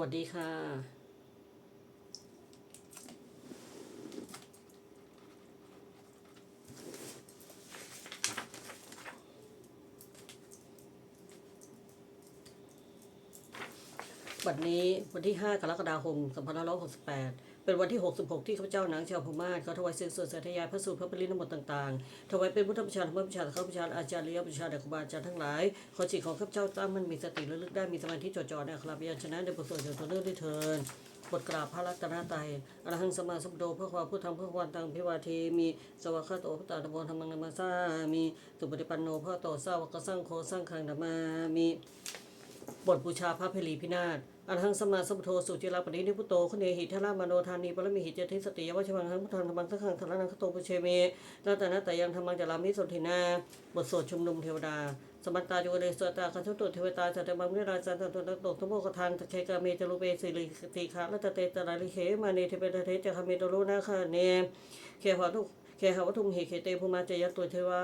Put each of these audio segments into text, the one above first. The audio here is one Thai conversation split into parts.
วัสดีค่ะ วันนี้วันที่ 5 กรกฎาคม2568 เป็นวันที่ 66 ที่ข้าพเจ้านางชาวพม่าเขาถวายเสียงสวดสาธยายพระสูตรพระปรินมบทต่างๆ ถวายเป็นพุทธบูชาธรรมบูชาข้าพเจ้าอาจารย์เลี้ยบูชาเด็กครูบาอาจารย์ทั้งหลาย ขอจิตของข้าพเจ้าตั้งมันมีสติระลึกได้มีสมาธิจดจ่อในอัคราพยัญชนะในบทสวดอย่างต่อเนื่องด้วยเทินบทกราบพระรัตนตรัยอรหังสมาสมโธเพื่อความพุทธังเพื่อความตังพิวาเทมีสวากขาโตพระตาตะโมธรรมังนามาสามีสุปฏิปันโนพ่อโตสาวกสังโฆสังฆังนามามี บทบูชาพระเพลีพินาศอรหังสมาสมุทโธสุจิราปณินิพุโตคเนหิทรามโนธานีปรมิหิเจติสติยวชวังหังพุทธังธรรมังสังฆังธารนังคโตปุเชเมรัตนะแต่ยังธรรมังจารามิสนทินาบทสวดชุมนุมเทวดา สมัตตาโยเดสวตาคันทุตุเทวตาสัตมังนิราจันตตุนักตกทโมกทานตะเคกาเมจรุเปสิริติขาลัตเตตระลิเขมาเนเทเปตเทจะคาเมตโรนาคาเนเคหะทุกเคหะวัตุมเหเคเตภูมาเจยตุเทวา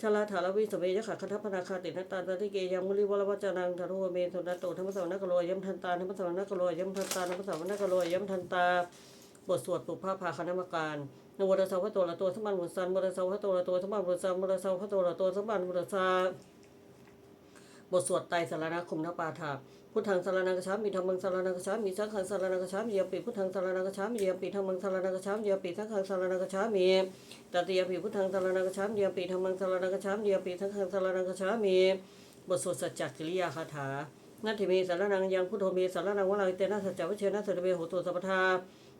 ชลาถาลวิสเมยขาคัทพนาคาตินตาตติเกยังมุลิวรวัจนังทารุเมตุนโตธรรมสวนักโรยัมทันตาธรรมสวนักโรยัมทันตาธรรมสวนักโรยัมทันตาบทสวดปุพพาภาคณมการนโมตัสสะพระโตละตัวสมันบุสันโมตัสสะพระโตละตัวสมันบุสันโมตัสสะพระโตละตัวสมันบุสัน บทสวดไตรสารณคมนปาถาพุทธังสารนังกชามิธรรมังสารนังกชามิสังฆังสารนังกชามิเยปิพุทธังสารนังกชามิเยปิธรรมังสารนังกชามิเยปิสังฆังสารนังกชามิตติยปิพุทธังสารนังกชามเดียปิธรรมังสารนังกชามเดียปิทั้งขังสารนังกชามีบทสวดสัจจกิริยาคาถานาทิเมสารนังยังพุทโธเมสารนังวะลังเตนะสัจจวิเชนะสัจเวโหตุสัพพทา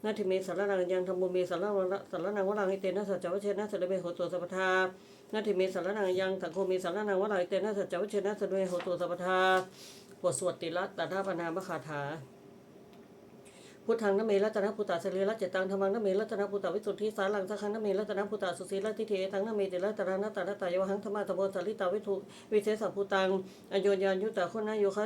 นาทิเมสารนังยังธรรมโมเมสารนังสารนังวะลังเตนะสัจจวิเชนะสัจเวโหตุสัพพทา นาทิเมสารนังยังสังโฆเมสารนังวะลายเตนะสัจจวิเชนะสัจเวโหตุสัพพทาบทสวดติละตถาปนามคาถา พุทธังนเมรัตนพุตตาสรีรัจเจตังธรรมังนเมรัตนพุตตาวิสุทธิสารังสังฆังนเมรัตนพุตตาสุสีรัติเทตังนเมติรัตนนาตานาตายวหังธรรมะตะโมสาริตาวิทุวิเศษสัพพุตังอโยญญายุตตาคนนาโยคะ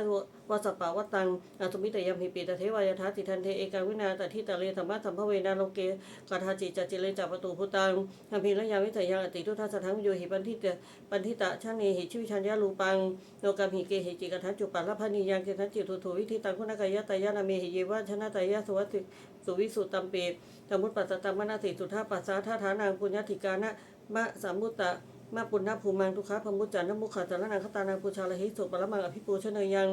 วสปปาวัตังอสุมิตยมหิปิตเทวายทัติทันเทเอกังวินาตทิตาเลธรรมะสัมภเวนาโลเกกาทาจิจัจิเลจัปตูพุตังอภิระยาวิทยังอติทุทัสสังโยหิปันทิตปันทิตะชะเนหิชิวิชัญญาลูปังโลกามหิเกหิจิกทันจุปัลลพานิยังเกทันจิตุทุวิธิตังคุณกายตายะนาเมหิเยวะชนะตายะสวัสติสุวิสุตัมเปธรรมุตปัสสตัมมนาติสุทธาปัสสาท่าฐานางปุญญติกานะมะสามุตตะมะปุณณภูมังทุกขะพมุจจันนมุขาจารนังคตานังปุชาลหิสุปรมังอภิปูชนยัง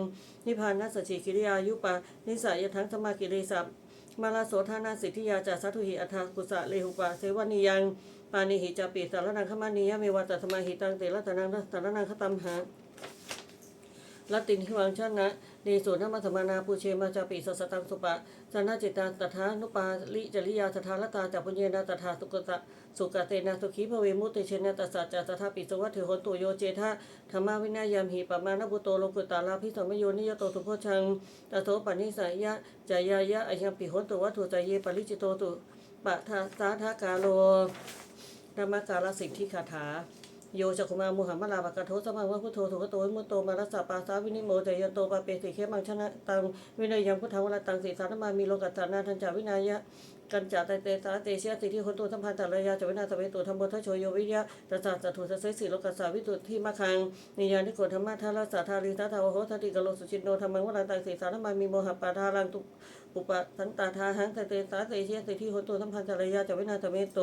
นิพพานัสสิกิริยายุปะนิสัยทั้งสมากิริสัพมาลาโสธานาสิทธิยาจาสัตุหิอัฏฐกุสะเลหุปะเสวานิยังปานิหิจาปิสารนังขมานิยะเมวัตตสมาหิตังเตระตนังสารนังคตัมหา ลัตตินทิวังชนะเนสุนมัสมานาปูเชมาจาปิสสตังสุปะสนาจิตาตถานุปาลิจริยาสถาลตาจัปุญเยนาตถาสุกตะสุกเตนะสุขีภเวมุติเชนะตัสสะจัตถาปิสวัตถิโหตุโยเจทะธรรมาวินัยยามหิปะมานะบุโตโลกุตาลาภิสมโยนิยโตสุโพชังตโตปนิสัยยะจายายะอยังปิโหตุวัตถุใจเยปริจิโตตุปะทาสาทากาโลธรรมกาลสิทธิคาถา โยจักุมามุหัมมาลาปะกะโทสมังวะพุทโธสุขโตมุตโตมารัสสะปาสาวินิโมเตยันโตปะเปสิเคมังชนะตังวินัยยังพุทธังวะตังสีสารมามีโลกัตตานาทันจาวินายะกันจาตเตสาเตเชียสิที่คนตัวสัมพันธ์ตระยาจวินาสเวตุธรรมโมทโชโยวิยะตัสสะจัตุสะเสสีโลกัสสาวิตุที่มะคังนิยานิโกธรรมะทารัสสะทาริตาทาวโหทติกโลสุชินโนธรรมังวะตังสีสารมามีโมหะปาทารังตุ อุปสันตาทาหังตเตสาเตเชียสิที่หนตัวสัมพันธ์จริยาจวินาสเมโต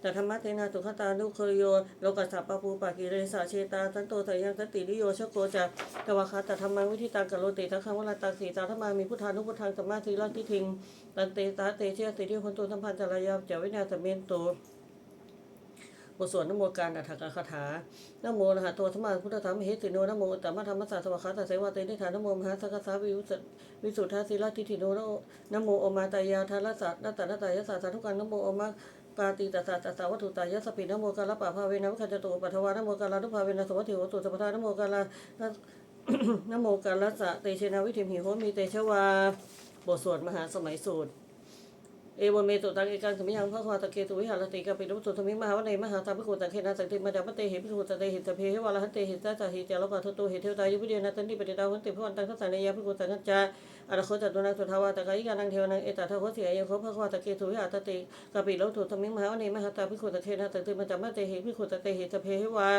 แต่ธรรมะเทนาตุขตานุเคยโยโลกัสสะปะปูปากิเรสาเชตาสันโตสยังสตินิโยชโกจะกตวะคาตธรรมังวิธิตังกะโรติทังคังวะตังสีตาธรรมามีพุทธานุพุทธังสัมมาสีลัตติทิงตันเตสาเตเชียสิที่หนตัวสัมพันธ์จริยาจวินาสเมโต บทสวดนโมการอัฏฐกคาถานโมนะหะตัวธรรมาพุทธธรรมเหติโนนโมตตมะธรรมสสะสวะคาตเสวะเตนิธานโมมหาสังฆสาวิวุสวิสุทธาศิลาทิฏฐิโนนโมโอมาตายาทารสสะนัตตะนัตายะสาสาธุกังนโมโอมากาติตัสสะตัสสะวัตถุตายสปินโมกาลปะภาเวนะวิคัจตุปัทวานโมกาลานุภาเวนะสวัตถิโหตุสัพพทานโมกาลานโมกาลสะเตเชนาวิถิมหิโหมีเตชวา บทสวดมหาสมัยสูตร เอวเมตุตังเอกังสมิยังพระควาตะเกตุวิหารติกาปิรุสุธมิมหาวะในมหาตาภิกขุตังเขนะสังติมาจามะเตหิภิกขุตะเตหิตะเพหิวะละหันเตหิตะตะหิเจลกะทุตุหิเทวตายุวิเดียนะตันติปฏิตาหันติพวันตังทัสสะเนยะภิกขุตังกัจจาอรโคจัตุนังสุทาวาตะกายิกานังเทวนังเอตตะทะโหสิอายุโคพระควาตะเกตุวิหารติกาปิโลตุธมิมหาวะในมหาตาภิกขุตังเขนะสังติมาจามะเตหิภิกขุตะเตหิตะเพหิวะ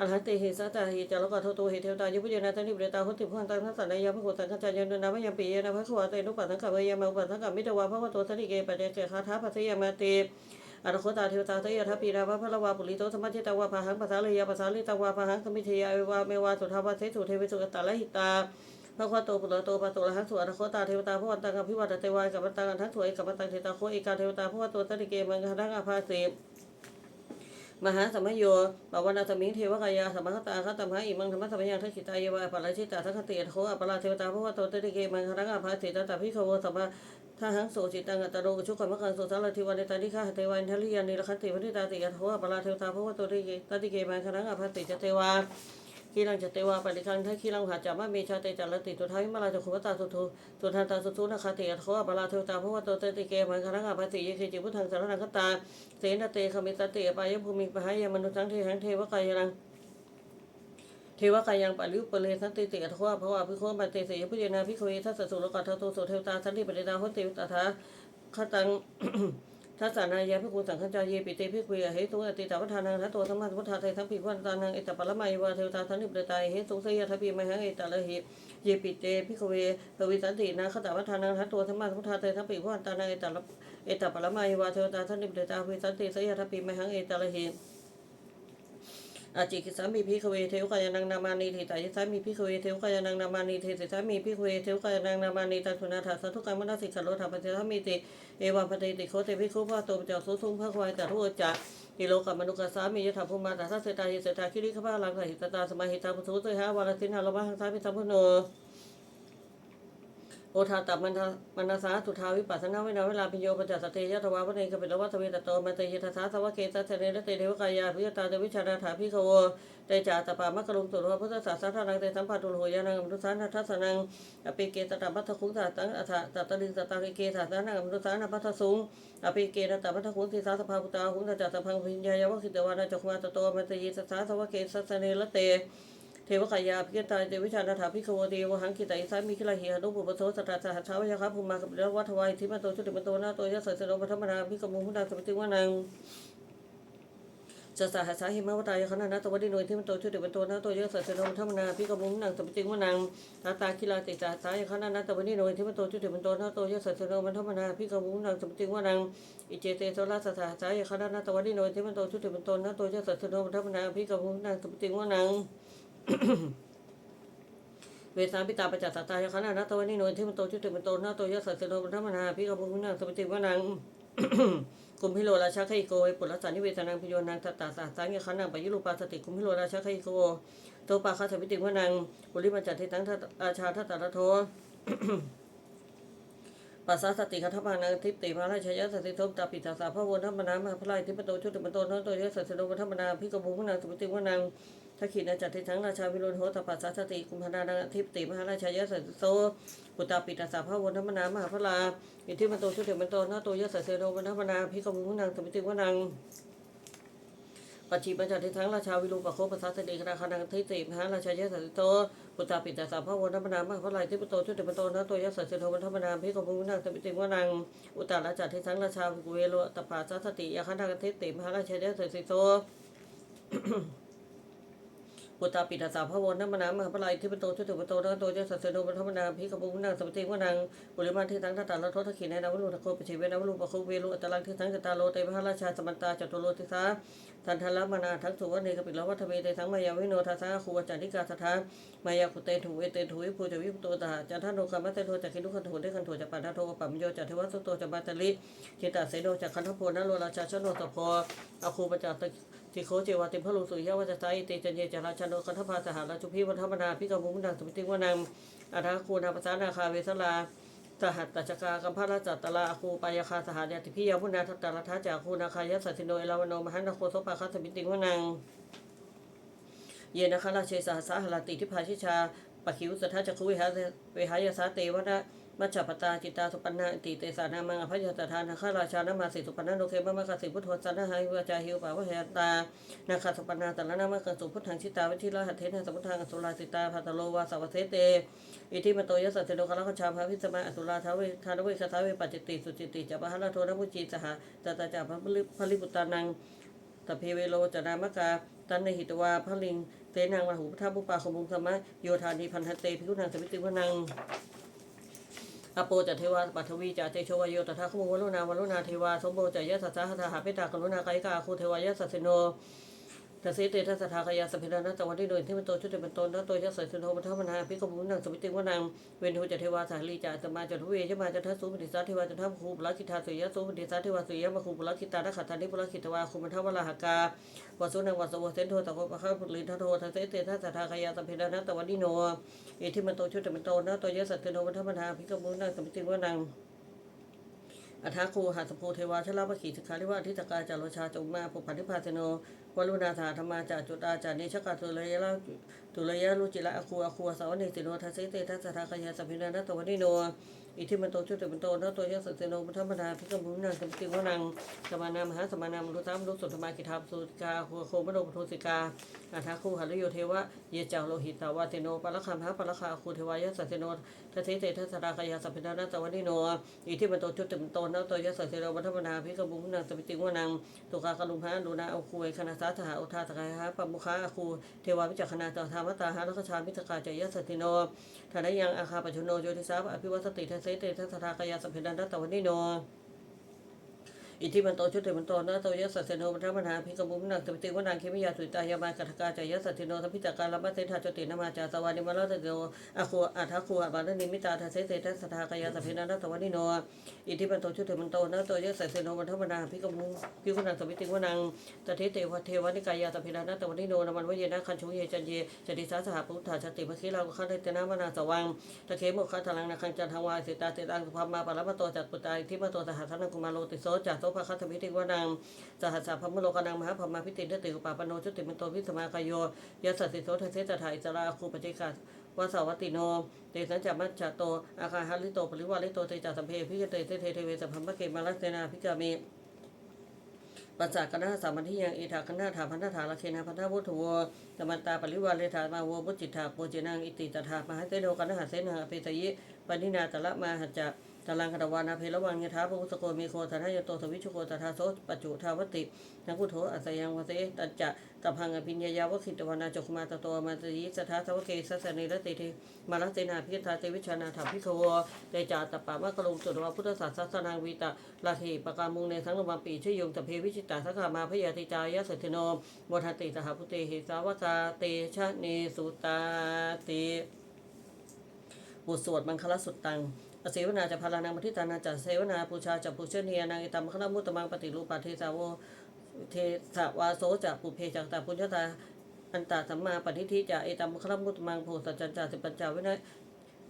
อรหันติหิสัตตาหิจารกะโทโตหิเทวตายุพยนาตันิเบตาหุติพันตังทัสสะนายาพระโกตังกัจจายนนามยังปียนะพระขวาเตนุปัสสังกะเวยามาอุปัสสังกะมิตวาพระวโตสนิเกปะเดเกคาถาปัสยามาติอรโคตาเทวตาเตยทัพปีราภพระวาปุริโตสมัจจิตาวาภาหังภาษาเลยาภาษาลิตาวาภาหังสมิเทยาเอวาเมวาสุทาวาเทสุเทวิสุกตาละหิตาพระควาโตปุตโตปะโตละหังสุอรโคตาเทวตาพระวันตังอภิวัตเตวายกับวันตังอันทังถวยกับวันตังเทตาโคเอกาเทวตาพระวโตตติเกมังคทังอาภาเส มหาสมัยโยบาวนาสมิงเทวกายาสมัคตาคตมหาอิมังธรรมสัมยังทักขิตายาวาปราชิตาทักขติโคอปราเทวตาพระวโตตติเกมังครังอาภาเสตตาพิขโวสัมมาถ้าหังโสจิตังอัตโรกชุกขมกังโสสารทิวันตานิฆาเทวันทลิยานิรคันติพันิตาติยะโทอปราเทวตาพระวโตตติเกตติเกมังครังอาภาเสจเทวา คีรังจเตวาปฏิคังทัคีรังหาจามาเมชาเตจารติตุทาวิมาลาจคุวตาสุทุสุทันตาสุทุนาคาเตยะโทอปราเทวตาภวตโตเตติเกมันครังอาภัสิยเคจิพุทธังสารนังคตา เสนเตคมิตเตปายภูมิปหายมนุสังเทหังเทวกายรังเทวกายังปาริวปเลสันติเตยะโทภวะพิโคปเตเสยพุเยนาพิโคเยทัสสุรกัตโตโสเทวตาสันติปเดตาโหติวตถาคตัง ทัศนายะพิคุสังฆจายเยปิเตพิคุยเหตุงอติตาวัฏานังทัตโตธรรมะพุทธาไทยทั้งปีพันตานังเอตปรมัยวาเทวตาสันนิปเดตายเหตุงเสยทัพีมหังเอตละหิเยปิเตพิคุเวเวิสันตินาคตาวัฏานังทัตโตธรรมะพุทธาไทยทั้งปีพันตานังเอตละเอตปรมัยวาเทวตาสันนิปเดตาวิสันติเสยทัพพีมหังเอตละหิ อาจิกิสามีพิคเวเทวกายนังนามานีทิตายสามีพิคเวเทวกายนังนามานีเทสิสามีพิคเวเทวกายนังนามานีตันทุนาถาสัทุกังมนาสิกขโลธรรมเทธามีติเอวังปฏิติโคเตพิคุพะโตปเจ้าสุสุงพระควายแต่ทุจักกิโลกับมนุกสามียถาภูมาตาทัสเสตาหิเสตาคิริขภาลังสหิตตาสมาหิตาปุสุเตหะวาลสินหาลมะหังสาพิสัมพุโน โอทาตับมันทามันนาสาสุทาวิปัสสนาเวนาเวลาปิโยปัจจสตเตยทวาวันเอกปิลวัตเวตโตมันเตยทัสสาสวะเกตัสเสเนรเตเทวกายาพิยตาเตวิชานาถาพิโคเตจ่าตปามะกะลุงสุรพุทธศาสนานังเตสัมปัตุโหยานังมนุสานัทัสนังอปิเกตตาปัทคุงตาตังอัฏฐตัตลิงตตังเกสาสนังมนุสานัปัทสุงอปิเกตตาปัทคุงทิสาสภาพุตาหุงตาจัตพังพิญญายาวะคิตวานาจักมาตโตมันเตยสัสสาสวะเกสัสเนรเต วกายาพิยตาเดวิชานาถาพิโควเดวหังกิตาอิสามิคิลาเหียนุปุปโสสัตตาสหัสชาวายาคาภูมากับเรวัทวายทิมาโตชุติมโตนาโตยะสัสโนปัทมนาพิกมุหุนาสมิติวานังจะสหัสาหิมาวตายคณะนาตวดิโนยทิมโตชุติมโตนาโตยะสัสสโนปัทมนาพิกมุหุนาสมิติวานังตาตาคิลาติจาสายคณะนาตวดิโนยทิมโตชุติมโตนาโตยะสัสสโนปัทมนาพิกมุหุนาสมิติวานังอิเจเตโซลาสหัสสายคณะนาตวดิโนยทิมโตชุติมโตนาโตยะสัสสโนปัทมนาพิกมุหุนาสมิติวานัง เวสาปิตาปจัสสตายคณะนัตวนิโนที่มันโตชุติมันโตนาโตยสัสเสโนมันธรรมนาพิกบุญนังสมติวนังกุมพิโลราชาไคโกเวปุรสานิเวสนังพิโยนังตตาสาสังยคันนังปยุรูปาสติกุมพิโลราชาไคโกโตปาคาสมิติวนังบุริมัจจัตทิตังทัตอาชาทัตตาโทปัสสาสติคัทปานังทิปติมาราชยะสติทมตาปิตาสาพระวนธรรมนามาพลายทิปโตชุติมันโตนาโตยสัสเสโนมันธรรมนาพิกบุญนังสมติวนัง ทักขิณาจัตติทั้งราชาวิโรธโหตปัสสะสติกุมภานานังทิปติมหาราชายะสัสโซปุตตาปิตาสาภาวนธรรมนามหาพลาอิทธิมันโตชุติมันโตนาโตยะสัสเสโนมันธรรมนาพิกมุนังสมิติวนังปัจจิปัญจทิทั้งราชาวิโรปโคปัสสะสติคณาคานังทิติมหาราชายะสัสโซปุตตาปิตาสาภาวนธรรมนามหาพลาอิทธิมันโตชุติมันโตนาโตยะสัสเสโนมันธรรมนาพิกมุนังสมิติวนังอุตตาราชาทิทั้งราชาวิเวโรตปัสสะสติยาคานังทิติมหาราชายะสัสโซ ปุตตาปิตาสาพระวนน้ำมนามหาพลายที่เป็นโตชุติปโตนัโตเจสัสเสโนปัทมนาพิกบุญนางสมติวนังบุริมาที่ทั้งทัตตาลทศขีในนาวลุตะโคปชิเวนาวลุปะโคเวลุอัตลังที่ทั้งจตาโลเตพระราชาสมันตาจตุโลทิสาทันทละมานาทั้งสุวรรณีกปิลวัฒเวเตทั้งมายาวิโนทัสสะคูวจันติกาสถามายาคุเตถุเวเตถุวิภูจวิปุโตตาจันทโนคามัตเตโทจักขินุขันโทได้ขันโทจัปันทโทปัมโยจัตเทวสุโตจัปาตลิเจิตาเสโนจักขันทโพนโลราชาชโนตโพอาคูปจัต ติโคเจวาติพระลุงสุยะวัจไตเตจันเยจาราชโนคันธภาสหราชุพิวัฒมนาพิกมุงดังสมิติวนังอาราคูนาปสานาคาเวสลาสหัตตจกากัมพาราจัตตลาคูปายคาสหายติพิยาพุนาทัตตาลทัจจาคูนาคายสัติโนเอลาวโนมหันตโคสปาคัสมิติวนังเยนะคราเชสหัสหลติทิพาชิชาปะคิวสัทธาจักขุวิหาเวหายาสาเตวนะ มัจจปตาจิตตาสุปันนาติเตสานามังอภัยตทานาคาราชานามาสิสุปันนาโลเคมะมะกสิพุทโธสันนาหายวาจาหิวปาวะเหตานาคาสุปันนาตละนามังกสุพุทธังชิตาวิธิราหัตเทนะสมุทธังอสุราสิตาภัตโลวาสวัสเทเตอิทิมโตยสัตเตโลกะละคชาภาวิสมาอสุราทาเวทานเวคทาเวปัจจิติสุจิติจัปะหะละโทนะมุจีสหะตตาจาภะพลิปุตานังตเพเวโลจนามกาตันในหิตวาพระลิงเตนังมาหูพระทัพบุปาขมุงสมะโยธานีพันธเตพิคุนังสมิติวนัง อโปจัตเทวาปัทวีจัตเตโชวโยตถาคโมวรุณาวรุณาเทวาสมโบจัยยะสัสสะหะหาปิตากรุณากายกาคูเทวายะสัสสิโน ทัสสิเตทัสทากยาสพเพดานัตตวันที่โดยที่มันโตชุดเป็นตนนัตโตยะสัสสิโนปัทมนาภิกมุนังสมิติวนังเวนทุจัตเทวาสาลีจัตมาจัตเวชมาจัตทัสุปฏิสัตเทวาจัตทัคูปุลคิทาสุยะสุปฏิสัตเทวาสุยะมะคูปุลคิตานักขัตตานิปุลคิตวาคุมันทวลาหกาวสุนังวัสโวเซนโทตะโกปะข้าปุลินทโททัสสิเตทัสทากยาสพเพดานัตตวันที่โนเอที่มันโตชุดเป็นตนนัตโตยะสัสสิโนปัทมนาภิกมุนังสมิติวนัง อัฐาคูหัสโพเทวาชลาภขีสิกขาริวาทิตกาจารชาจงมาภุพันธิพาเสโนวรุณาธาธรรมาจาจุตาจานิชกาตุเลยะละตุเลยะลุจิละอคูอคูสาวนิสิโนทัสสิเตทัสสะทาคยาสัพพินานตตวนิโน อิทิมันโตชุติมันโตนัตโตยะสัสเตโนพุทธมนาภิกขมุนังสัมติวนังสมานามหาสมานามรุตามรุสุธมากิทาสุติกาโคโคมโนปทุสิกาอัฐาคูหันโยเทวะเยจาโลหิตาวาเตโนปะละคัมหาปะละคาคูเทวายะสัสเตโนทัสสิเตทัสสะทากายาสัพพินานัตตวนิโนอิทิมันโตชุติมันโตนัตโตยะสัสเตโนพุทธมนาภิกขมุนังสัมติวนังตุกากลุมหาดูนาอาคุยคณะสาธาอุทาตกายหาปมุขาอาคูเทวาวิจักขณาตธรรมตาหาลักชามิตกาจยสติโนธนยังอาคาปชุโนโยติสาอภิวัตติทัสเสเตทัศทากายาสพเพดันตตวันนิโน อิทธิมันโตชุติมันโตนะโตยสัสเสโนปัฏมนาภิกมุมนังสมิติวนังเคมิยาสุตายามากัทกาจายสัสติโนสัพพิจการลัมเสธาจตินามาจาสวานิมาลตโยอาคูอัทาคูบาลนิมิตาทัสเสเตทัสทากายาสพเพดันตตวันนิโนอิทธิมันโตชุติมันโตนะโตยสัสเสโนปัฏมนาภิกมุภิกขุนังสมิติวนังตเทเตวะเทวนิกายาสัพเพดันตตวันนิโนนามันวเยนะคันชุเยจันเยจติสาสหพุทธาชติมะคิลาคันเตนะมนาสวังตะเคมคคาทลังนาคังจันทวายสิตาเตตังสุภามาปะละมะโตจักปุตตาอิทธิมะโตสหัสนังกุมาโลติโสจักโสภะคัตมิติวนังสหัสสะพมโลกนังมหาพมาพิติเตติอุปาปโนจุติมันโตวิสมากายโยยัสสิโสทเสตถาอิสราคูปจิกาวาสาวัติโน เตสัญจมัจจโต อาคาหาลิโต ปริวาลิโต เตจัสัมเพพิกเตเตเทเทเวสัพพมะเกมาลัสเตนาพิกาเมปัสสะกนาสามัญที่ยังเอถาคณาถาพันธถาละเคนะพันธวุฒวสมันตาปริวาเลธามาโวบุจิตถาโปเจนังอิติตถามหาเตโนกนาหาเสนาเปตยิปนินาตละมาหัจจะ ตลังคตวานาเพลวังยถาภุสโกมีโคธนายโตสวิชุโกตถาโสปัจจุทาวตินังกุโถอัสยังวเสตัจจะตพังอภิญญายาวคิตวานาจกมาตโตมาตยิสทาสวเกสัสนิรติเทมาลเสนาพิทาเตวิชานาถาพิขโวเตจาตปามะกลุงจุดวพุทธศาสนาวีตาลาเทปกามุงในสังลมาปีชยงตเพวิจิตาสักขามาพยาติจายสัทโนมวทัติสหพุเตหิสาวกาเตชะเนสุตาเต บทสวดมังคลสุดตังอเสวนาจะพารานังปฏิตานาจะเสวนาปูชาจะปูเชนียนางอิตามคณมุตตมังปฏิรูปาเทสาวเทสาวาโสจะปุเพจักตาปุญญตาอันตาสัมมาปฏิทิจะเอตามคณมุตตมังโพสัจจันจาสิปัญจาวินัย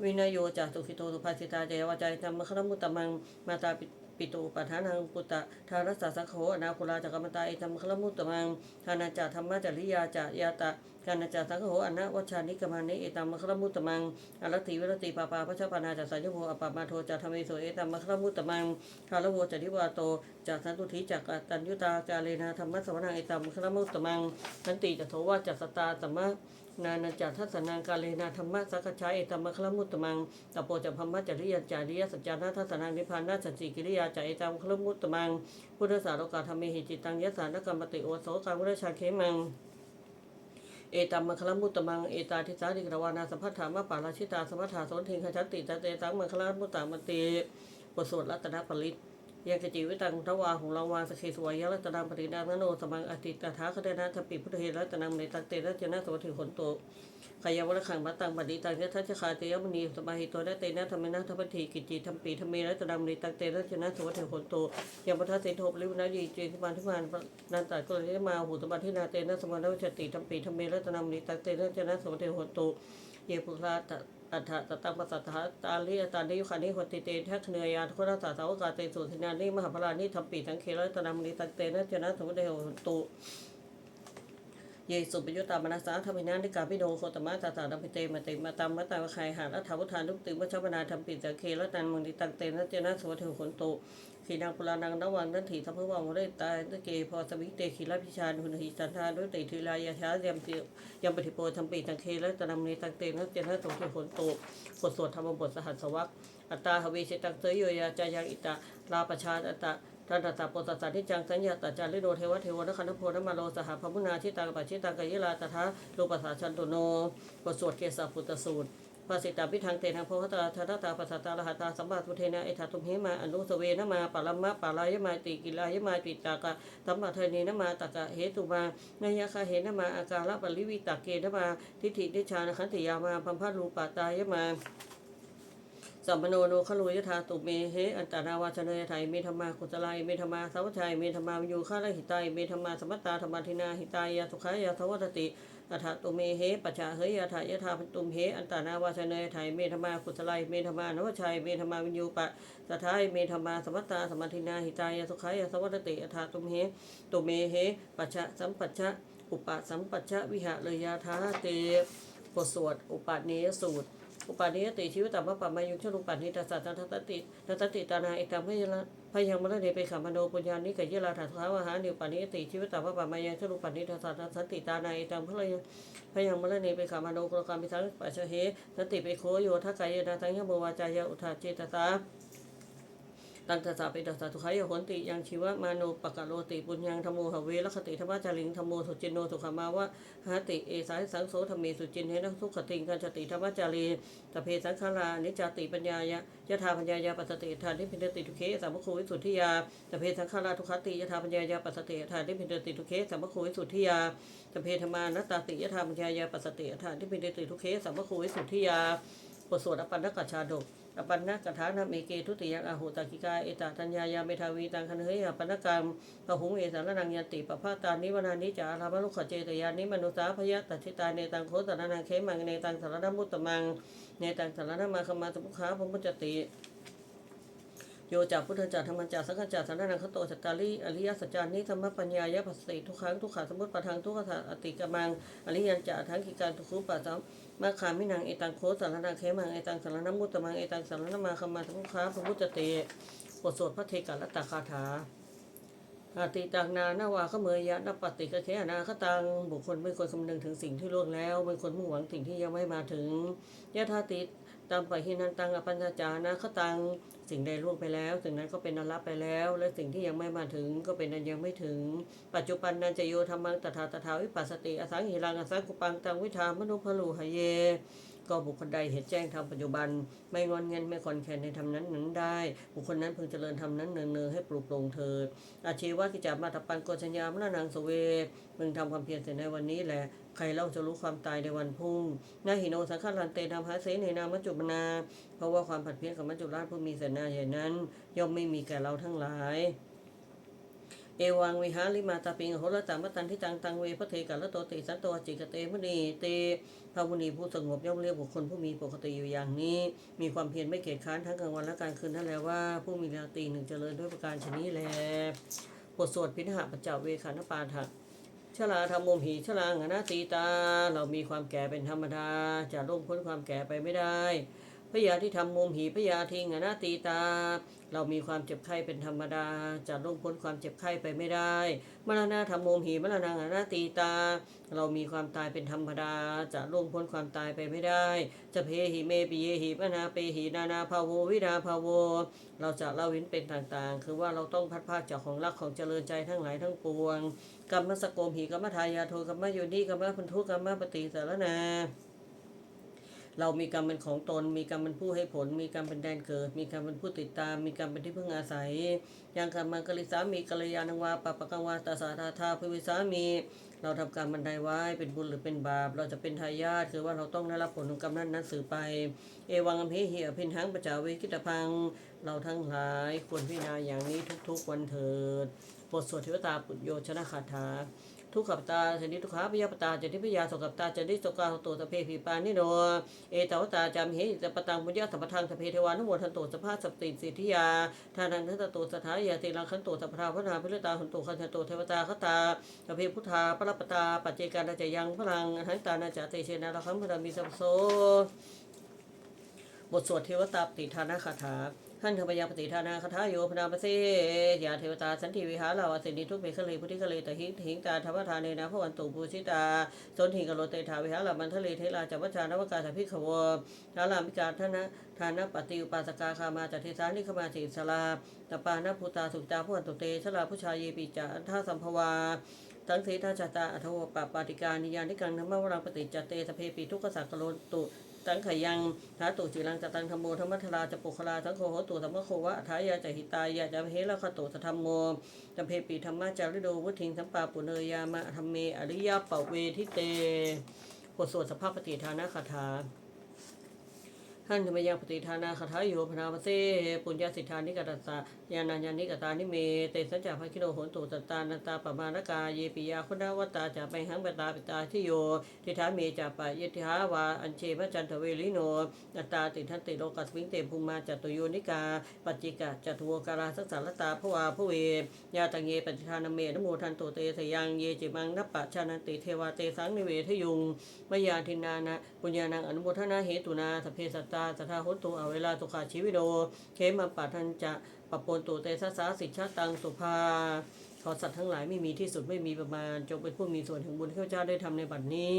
วินยโยจะสุขิโตสุภาสิตาเจวาจัยตามคณมุตตมังมาตาปิ ปิตุปัฏฐานังปุตะทารัสสะสังโฆอนาคุลาจักรมตาเอตัมคณมุตตมังทานาจาธรรมะจริยาจายาตะการนาจาสังโฆอนะวัชานิกมานิเอตัมมะคลมุตตมังอรติวิรติปาปาพระเจ้าปนาจัสัญญโภอปปมาโทจัตธรรมิโสเอตัมมะคลมุตตมังคาลโวจติวาโตจัสันตุทิจักตัญยุตากาเลนะธรรมะสวนังเอตัมมะคลมุตตมังสันติจะโทวาจัสตาสัมมะ นานาจัทัสสนางกาเลนะธรรมะสักชาเอตมะคลมุตตมังตโปจะพัมมะจริยจาริยสัจจานาทัสสนังนิพพานาสัจจิกิริยาจาเอตัมะคลมุตตมัง พุทธสารกาธรรมิหิจิตังยัสานกรรมติโอโสกังวรชาเคมังเอตัมมังคลมุตตมัง เอตาทิสาดิกรวานาสัมพัทธามะปาราชิตาสัมพัทธาสนทิงขจัตติตะเตตังมังคลมุตตมันติบทสวดรัตนปริต ยังกจิวิตังทวาของรางวาสเคสวายรัตนังปริดานโนสมังอติตถาคเตนะธปิพุทธเฮรัตนังในตังเตนะเจนะสวัสดิขนโตขยาวรขังบัตตังปฏิตังยะทัชคาเตยมณีสมาหิโตนะเตนะธรรมนะธรรมทีกิจิธรรมปีธรรมเมรัตนังในตังเตนะเจนะสวัสดิขนโตยังปทัสเสโทปริวนายีเจติมานทิมานนันตากรณมาหูสมาธินาเตนะสมานาวิชติธรรมปีธรรมเมรัตนังในตังเตนะเจนะสวัสดิขนโตเยปุราต อัฏฐตตังปัสสัทธาตาลิอตานิยุคานิหติเตทักเนยาทุกขสาสาวกาเตสุสินานิมหาพลานิธรรมปีทั้งเครัตนามนิตังเตนะเจนะสมุทเดหตุเยสุปยุตตามนาสาธรรมินานิกาพิโดโคตมะตาตาดัมพิเตมติมาตามมาตาวะไคหารัฐวุธานุติมัชฌปนาธรรมปิจังเครัตนันมุนิตังเตนะเจนะสมุทเดหตุ ขีนางปุรานังนวังนันถีทัพพวังวเรตายตะเกพอสวิเตขีลพิชานหุนหิสันทาด้วยติทีลายาชาเยมเตียมปฏิโปธรรมปีตังเครัตนามนิตังเตนะเจนะสมุทเดหตุบทสวดธรรมบทสหัสวักอัตตาหเวเชตังเตยโยยาจายังอิตาลาประชาอัตตาทันตตาปตตาทิจังสัญญาตจาริโนเทวเทวนคันธโพนมาโลสหพมุนาชิตังปัจฉิตังกายลาตถาลูปัสสาชันตุโนบทสวดเกสาปุตตสูตร ภาสิตาพิทังเตทังโพหตาธาตตาปัสสตาลหัตาสัมมาทุเทนะเอธาตุมเหมาอนุสเวนะมาปารัมมะปาลายมาติกิลายมาติตากะสัมมาเทเนนะมาตากะเหตุมานายคาเหนะมาอาการะปริวิตาเกนะมาทิฏฐิเดชานขันติยามาพัมพารูปาตายมาสัมปโนโนขลุยธาตุเมเหอันตาราวาชเนยไทยเมธรรมากุตลายเมธรรมาสาวัชัยเมธรรมาวิยูฆาลหิตายเมธรรมาสมัตตาธรรมทินาหิตายาสุขายาทวัตติ อัฏฐตุเมเหปัจจาเฮยยะถายะธาพันตุมเหอันตาราวาชเนยไทยเมธมากุตลายเมธมานวชัยเมธมาวิยูปะสทายเมธมาสมัตตาธรรมาทินาหิตายาสุขายาทวัตติอัฏฐตุมเหตุเมเหปัจจสัมปัจจอุปสัมปัจจวิหะเลยาธาเตบทสวดอุปาเนยสูตร อุปาณิยติชีวิตตามะปะมายุชลุปันนิตัสสะตัตติตัตติตานาอิตังพยละ พยังมรเนไปขามโนปุญญานิกยลาถัสาวหานิวปานิสติชีวิตตามะปะมายุชลุปานนิทัสสันติตานตังพยังพยังมรเนไปขามโนกรกรรมิทังปัจเชเหสติไปโคโยทักกายนาทังยโมวาจายะอุทาเจตตา ตังตสาปิตัสสะทุขายโหนติยังชีวะมาโนปะกะโลติปุญญังธโมหเวลคติธรรมจาริงธโมสุจินโนสุขมาวะหาติเอสายสังโสธรรมีสุจินเฮนะทุกขติงกันจติธรรมจารีตเพสังขารานิจจติปัญญายะยะธาปัญญายาปัสสติทานิพินติทุเคสามโควิสุทธิยาตเพสังขาราทุขติยะธาปัญญายาปัสสติทานิพินติทุเคสามโควิสุทธิยาตเพธรรมานัตตาติยะธาปัญญายาปัสสติทานิพินติทุเคสามโควิสุทธิยาบทสวดอปันนกัจชาดก อปันนะกถานาเมเกทุติยังอาหุตากิกาเอตาทัญญายาเมทาวีตังคันเฮยอปันกรรมพหุงเอสารนังยันติปะพาตานิวนานิจาราภลุขเจตยานิมนุสาพยตัชิตาเนตังโคตรนังเขมังเนตังสารนมุตตมังเนตังสารนมาคมาสมุขาพมุจติโยจากพุทธจักรธรรมจักรสังฆจักรสันนังคโตจัตตาลีอริยสัจจานิธรรมปัญญายะปัสสิทุกครั้งทุกขาสมุติปะทังทุกขะอติกมังอริยันจะทั้งกิการทุกคุปะสัม มาขามินังเอตังโคสารนาเขมังเอตังสารนมุตตมังเอตังสารนมาคมาสมุขาพมุจติบทสวดพระเทกัลตคาถาอาติตังนานาวาขเมยยะนปฏิกะเขอนาคตัง บุคคลไม่ควรคำนึงถึงสิ่งที่ล่วงแล้วไม่ควรมุ่งหวังสิ่งที่ยังไม่มาถึงยะธาติตามปหินันตังอปัญญาจานาคตัง สิ่งใดล่วงไปแล้ว สิ่งนั้นก็เป็นนรับไปแล้ว และสิ่งที่ยังไม่มาถึงก็เป็นนันยังไม่ถึง ปัจจุบันนันจะโยธรรมังตถาตถาวิปัสสติอสังหิรังอสังกุปังตังวิธามนุพลูหเย ก็บุคคลใดเห็นแจ้งทำปัจจุบัน ไม่งอนเงินไม่คอนแคนในทำนั้นนั้นได้ บุคคลนั้นพึงเจริญทำนั้นเนืองๆให้ปลุกปลงเถิดอาชีวะกิจามาตปันโกชัญญามรนังสเวมึงทำความเพียรเสร็จในวันนี้แหละ ใครเล่าจะรู้ความตายในวันพุ่งนาหิโนสังฆรันเตนามหาเสนนามัจจุบนา เพราะว่าความผัดเพี้ยนของมัจจุราชผู้มีเสนาใหญ่นั้น ย่อมไม่มีแก่เราทั้งหลายเอวังวิหาริมาตาปิงโหรตามตันที่ตังตังเวพระเทกัลโตติสันโตจิกเตมุนีเตพระมุนีผู้สงบย่อมเรียกบุคคลผู้มีปกติอยู่อย่างนี้ มีความเพียรไม่เกียจค้านทั้งกลางวันและกลางคืนนั่นแหละว่าผู้มีราตรีหนึ่งเจริญด้วยประการชนี้แลบทสวดพิณหะปัจจเวคานปาถะ ชลาธรรมุมหีชลางนาตีตา เรามีความแก่เป็นธรรมดา จะล่วงพ้นความแก่ไปไม่ได้ พยาที่ทำมุมหีพยาทิงอนาตีตา เรามีความเจ็บไข้เป็นธรรมดา จะล่วงพ้นความเจ็บไข้ไปไม่ได้ มรณะธรรมมุมหีมรณะอนาตีตา เรามีความตายเป็นธรรมดา จะล่วงพ้นความตายไปไม่ได้ จะเพหิเมปิเยหิมนาเปหินานาภาโววินาภาโว เราจะเล่าวินเป็นต่างๆ คือว่าเราต้องพัดภาคจากของรักของเจริญใจทั้งหลายทั้งปวงกรรมสโกมหีกรรมทายาโทกรรมโยนิกรรมพันธุกรรมปฏิสารนา เรามีกรรมเป็นของตน มีกรรมเป็นผู้ให้ผล มีกรรมเป็นแดนเกิด มีกรรมเป็นผู้ติดตาม มีกรรมเป็นที่พึ่งอาศัย ยังกรรมังกลิสามีกัลยาณังวาปะปะกังวาตาสาธาทาภวิสามี เราทำกรรมบันไดไว้ เป็นบุญหรือเป็นบาป เราจะเป็นทายาท คือว่าเราต้องได้รับผลของกรรมนั้นนั้นสืบไป เอวังอมเหเหียพินหังประจาเวกิตพัง เราทั้งหลายควรพิจารณาอย่างนี้ทุกๆวันเถิด บทสวดเทวตาปุญโยชนะคาถา ทุกขปตาชนิทุกขาพยาปตาจนิพยาสกับตาจนิสกาโตสเพผีปานิโน เอตาวตาจามเหตปตังปุญญาสัมปทังสเพเทวานุโมทันโตสภาสติสิทธิยาทานังทัตโตสถายาติลังขันโตสัพพาพนาพิรตาหุนโตขันโตเทวตาคตาสเพพุทธาปรปตาปัจเจการนาจยังพลังอหันตานาจเตเชนาลคัมพรามิสัมโสบทสวดเทวตาปฏิทานาคาถา ท่านเทพยาปฏิทานาคาถาโยพนาปเสยาเทวตาสันติวิหารลาวาสินิทุกเบคเลพุทธิคเลตหิงหิงตาธรรมทานเนนะพระวันตุปูชิตาสนหิงกโลเตถาวิหารลามันทะเลเทลาจัปชานวกาสพิขวทารามิกาทนะทานะปฏิอุปาสกาคามาจัตติสานิขมาสิสลาตปานะภูตาสุตาพระวันตุเตชลาผู้ชายเยปิจาอันท่าสัมภวาทั้งสีทาชาตาอัทโวปปาติการนิยานิกังธรรมวรังปฏิจเตสเพปิทุกขสักกโลตุ ตังขยังท้าตุจิรังจตังธรรมโมธรรมัทราจะปุคลาสังโฆโหตุธรรมโค วะทายาจะหิตายาจะเฮละคตุสธรรมโมจเพปิธรรมะจาริโดวุทิงสัมปาปุเนยามะธรรมเมอริยาปเวทิเตบทสวดสภาพปฏิทานาคาถาท่านธรรมยังปฏิทานาคาถาโยพนาปเสปุญญาสิทธานิกตัสสะ ยานัญญานิกตานิเมเตสัจจาภคิโนโหนตุตตานันตาปมานกาเยปิยาคุณาวตาจะไปหังเบตาปิตาทิโยทิธาเมจะปะยติหาวาอัญเชมจันทเวลิโนอัตตาติทันติโลกัสวิงเตภูมาจตุโยนิกาปัจจิกะจตุวการาสักสารตาภวาภเวยาตังเยปฏิทานเมนโมทันโตเตสยังเยจิมังนัปปะชานันติเทวาเตสังนิเวทยุงมยาทินานะปุญญานังอนุโมทนาเหตุนาสเพสัตตาสัทธาหุตุอเวลาตุขาชีวิโดเขมาปัทันจะ ปปนตุเตสะสาสิชาตังสุภาขอสัตว์ทั้งหลายไม่มีที่สุดไม่มีประมาณ จงเป็นผู้มีส่วนแห่งบุญที่ข้าพเจ้าได้ทำในบัดนี้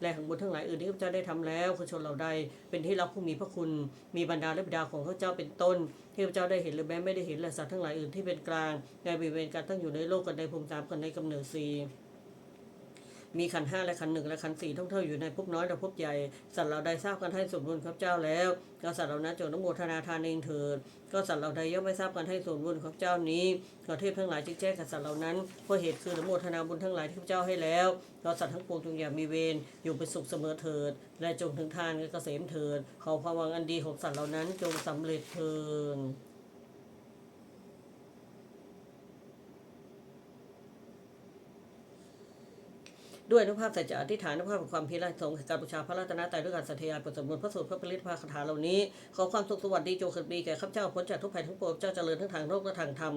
และแห่งบุญทั้งหลายอื่นที่ข้าพเจ้าได้ทำแล้วคือชนเราใดเป็นที่รักผู้มีพระคุณมีบรรดาและบิดาของข้าพเจ้าเป็นต้นที่ข้าพเจ้าได้เห็นหรือแม้ไม่ได้เห็นและสัตว์ทั้งหลายอื่นที่เป็นกลางในบริเวณการตั้งอยู่ในโลกกันในภูมิสามกันในกำเนิดสี่ มีขันห้าและขันหนึ่งและขันสี่ท่องเที่ยวอยู่ในภพน้อยและภพใหญ่ สัตว์เราใดทราบกันให้สมบูรณ์ครับเจ้าแล้วก็สัตว์เหล่านั้นจงนโมทนาทานเองเถิดก็สัตว์เราใดย่อมไม่ทราบกันให้สมบูรณ์ครับเจ้านี้ก็เทพทั้งหลายจึงแจ้งกับสัตว์เหล่านั้นเพราะเหตุคือนโมทนาบุญทั้งหลายที่เจ้าให้แล้วก็สัตว์ทั้งปวงจงอย่ามีเวรอยู่เป็นสุขเสมอเถิด และจงถึงทานเกษมเถิดขอความหวังอันดีของสัตว์เหล่านั้นจงสำเร็จเถิด ด้วยอนุภาพสัจจะอธิษฐานอนุภาพแห่งความเพียรสงฆ์การบูชาพระรัตนตรัยด้วยการสัตยายบทสวดมนต์พระสูตรพระปริตพระคาถาเหล่านี้ ขอความสุขสวัสดีจงเกิดมีแก่ข้าพเจ้าพ้นจากทุกภัยทั้งปวงเจ้าเจริญทั้งทางโลกและทางธรรม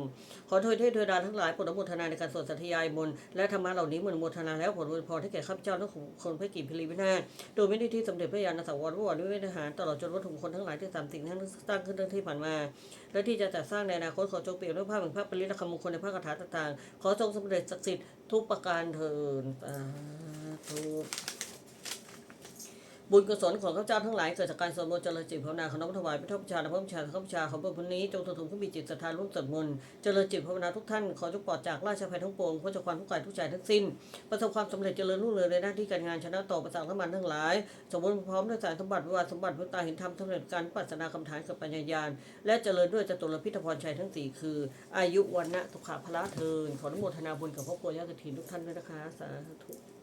ขอโทษเทพเทวดาทั้งหลายโปรดอนุโมทนาในการสวดสัตยายมนและธรรมะเหล่านี้เมื่อนุโมทนาแล้วผลอวยพรให้แก่ข้าพเจ้าทั้งคนพระกิจพิริวินาศโดยไม่ได้ที่สมเด็จพระยาณสังวรวรวิเวทหารตลอดจนวัตถุมงคลทั้งหลายที่สามสิ่งทั้งตั้างขึ้นตั้งที่ผ่านมา และที่จะจัดสร้างในอนาคตขอจงเปลี่ยนด้วยภาพแห่งพระปริตและคำมงคลในพระคาถาต่างๆ ขอทรงสำเร็จศักดิ์สิทธิ์ทุกประการเถิดสา ธุบุญกุศลของข้าพเจ้าทั้งหลายเกิดจากการสวดมนต์เจริญจิตภาวนาของน้อมถวายพระทพชาและพระบูชาข้าพเจ้าของพระพุทธนี้จงถึงผู้มีจิตศรัทธาร่วมสวดมนต์เจริญจิตภาวนาทุกท่านขอจงปลอดจากราชภัยทั้งปวงพ้นจากความทุกข์กายทุกใจทั้งสิ้น ประสบความสำเร็จเจริญรุ่งเรืองในหน้าที่การงานชนะต่อประสาทั้งมันทั้งหลาย สมบูรณ์พร้อมด้วยสารสมบัติวิวาทสมบัติพุทธาเห็นธรรมสำเร็จการปัสนาคำฐานกับปัญญาญาณและเจริญด้วยจตุรพิธพรชัยทั้งสี่คือ อายุวันนะสุขะพละเทินขออนุโมทนาบุญกับพระโพธิญาติถินทุกท่านด้วยนะคะสาธุ